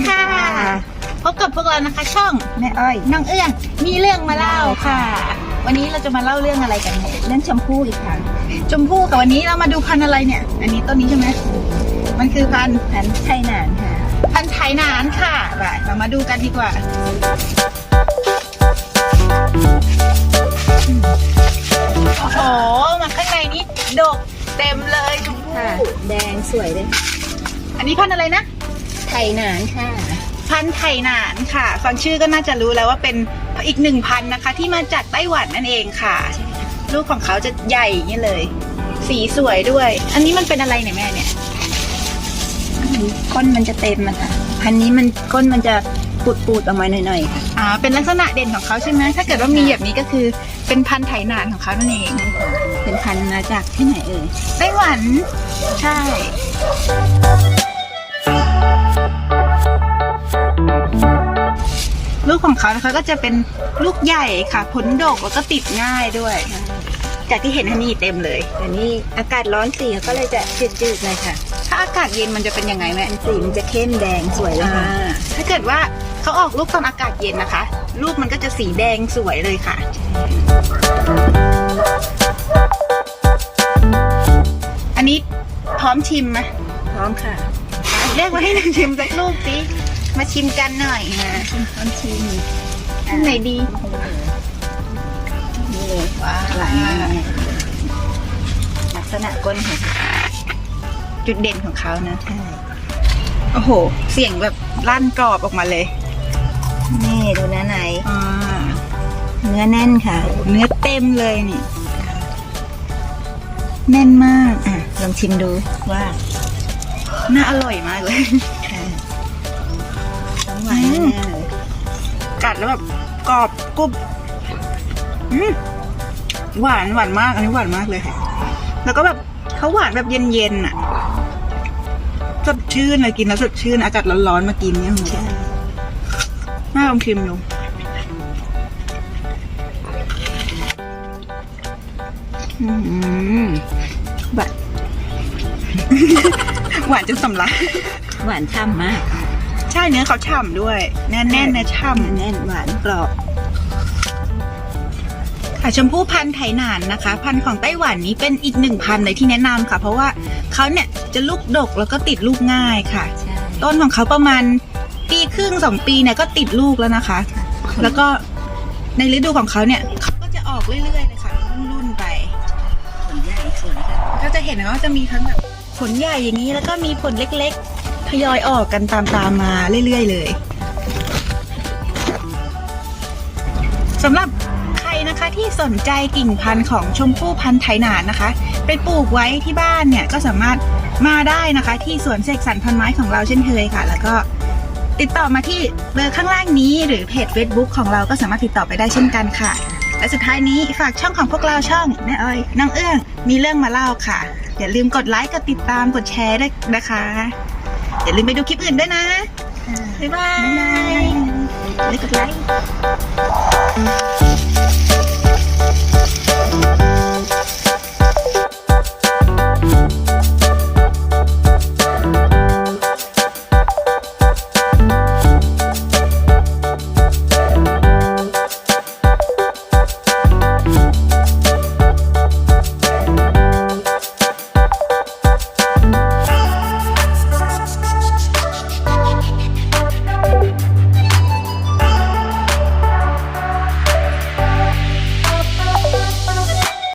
นะคะ ช่องแม่อ้อยน้องเอื้องมีเรื่องมาเล่าค่ะ วันนี้เราจะมาเล่าเรื่องอะไรกันเนี่ยเรื่องชมพู่อีกค่ะ ชมพู่กับวันนี้เรามาดูพันธุ์อะไรเนี่ย อันนี้ต้นนี้ใช่ไหมมันคือพันธุ์พันธุ์ไทยนานค่ะ พันธุ์ไทยนานค่ะไปเรามาดูกันดีกว่าโอ้โหมาข้างในนี้ดกเต็มเลยชมพู่ค่ะแดงสวยเลยอันนี้พันธุ์อะไรนะ ไทยนานค่ะ พันธุ์ไทยหนานค่ะ ฟังชื่อก็น่าจะรู้แล้วว่าเป็นอีกหนึ่งพันธุ์นะคะ ที่มาจากไต้หวันนั่นเองค่ะ ลูกของเขาจะใหญ่อย่างนี้เลย สีสวยด้วย อันนี้มันเป็นอะไรเนี่ยแม่เนี่ยก้นมันจะเต็มอะค่ะ พันธุ์นี้มันก้นมันจะปูดปูดๆออกมาหน่อยๆค่ะอ่าเป็นลักษณะเด่นของเขาใช่ไหมถ้าเกิดว่ามีแบบนี้ก็คือเป็นพันธุ์ไทยหนานของเขานั่นเองเป็นพันธุ์มาจากที่ไหนเอ่ยไต้หวันใช่ ลูกของเขานะคะก็จะเป็นลูกใหญ่ค่ะผลดกแล้วก็ติดง่ายด้วย จากที่เห็นฮันนี่เต็มเลยแต่นี่อากาศร้อนสีก็เลยจะจืดๆเลยค่ะ ถ้าอากาศเย็นมันจะเป็นยังไงแม่อันสีมันจะเข้มแดงสวยเลยอ่าค่ะถ้าเกิดว่าเขาออกลูกตอนอากาศเย็นนะคะ ลูกมันก็จะสีแดงสวยเลยค่ะอันนี้พร้อมชิมไหมพร้อมค่ะ เรียกมาให้หนึ่งชิมสักลูกสิ มาชิมกันหน่อยนะพร้อมชิมอันไหนดีนี่เลยว้าหวานมากลักษณะก้นค่ะจุดเด่นของเขานะใช่โอ้โห เสียงแบบลั่นกรอบออกมาเลย นี่ดูนะไหนอ่าเนื้อแน่นค่ะ เนื้อเต็มเลยนี่ แน่นมาก อะ ลองชิมดูว่า น่าอร่อยมากเลย กัดแล้วแบบกรอบกรุบอืมหวานหวานมากอันนี้หวานมากเลยค่ะ แล้วก็แบบเขาหวานแบบเย็นๆอะสดชื่นเลยกินแล้วสดชื่นอากาศร้อนๆมากินเนี่ยใช่น่าลองชิมดูอืมแบบหวานจนสำลัก หวานช่ำมาก ใช่เนื้อเขาฉ่ำด้วย แน่นๆนะฉ่ำแน่นหวานกรอบค่ะชมพู่พันธุ์ไถหนานนะคะ พันธุ์ของไต้หวันนี้เป็นอีกหนึ่งพันธุ์เลยที่แนะนำค่ะ เพราะว่าเขาเนี่ยจะลูกดกแล้วก็ติดลูกง่ายค่ะใช่ต้นของเขาประมาณปีครึ่งสองปีเนี่ยก็ติดลูกแล้วนะคะ แล้วก็ในฤดูของเขาเนี่ยเขาก็จะออกเรื่อยๆเลยค่ะรุ่นๆไปผลใหญ่สวยค่ะก็จะเห็นว่าจะมีทั้งแบบผลใหญ่อย่างนี้แล้วก็มีผลเล็กๆ ทยอยออกกันตามๆมาเรื่อยๆเลยสำหรับใครนะคะที่สนใจกิ่งพันธุ์ของชมพู่พันธุ์ไถหนานนะคะ ไปปลูกไว้ที่บ้านเนี่ยก็สามารถมาได้นะคะ ที่สวนเสกสรรพันไม้ของเราเช่นเคยค่ะ แล้วก็ติดต่อมาที่เบอร์ข้างล่างนี้ หรือเพจ Facebook ของเราก็สามารถติดต่อไปได้เช่นกันค่ะ และสุดท้ายนี้ฝากช่องของพวกเราช่องแม่อ้อยน้องเอื้องมีเรื่องมาเล่าค่ะ อย่าลืมกดไลค์กดติดตามกดแชร์ด้วยนะคะ อย่าลืมไปดูคลิปอื่นด้วยนะ บ๊ายบายบ๊ายบายกดไลค์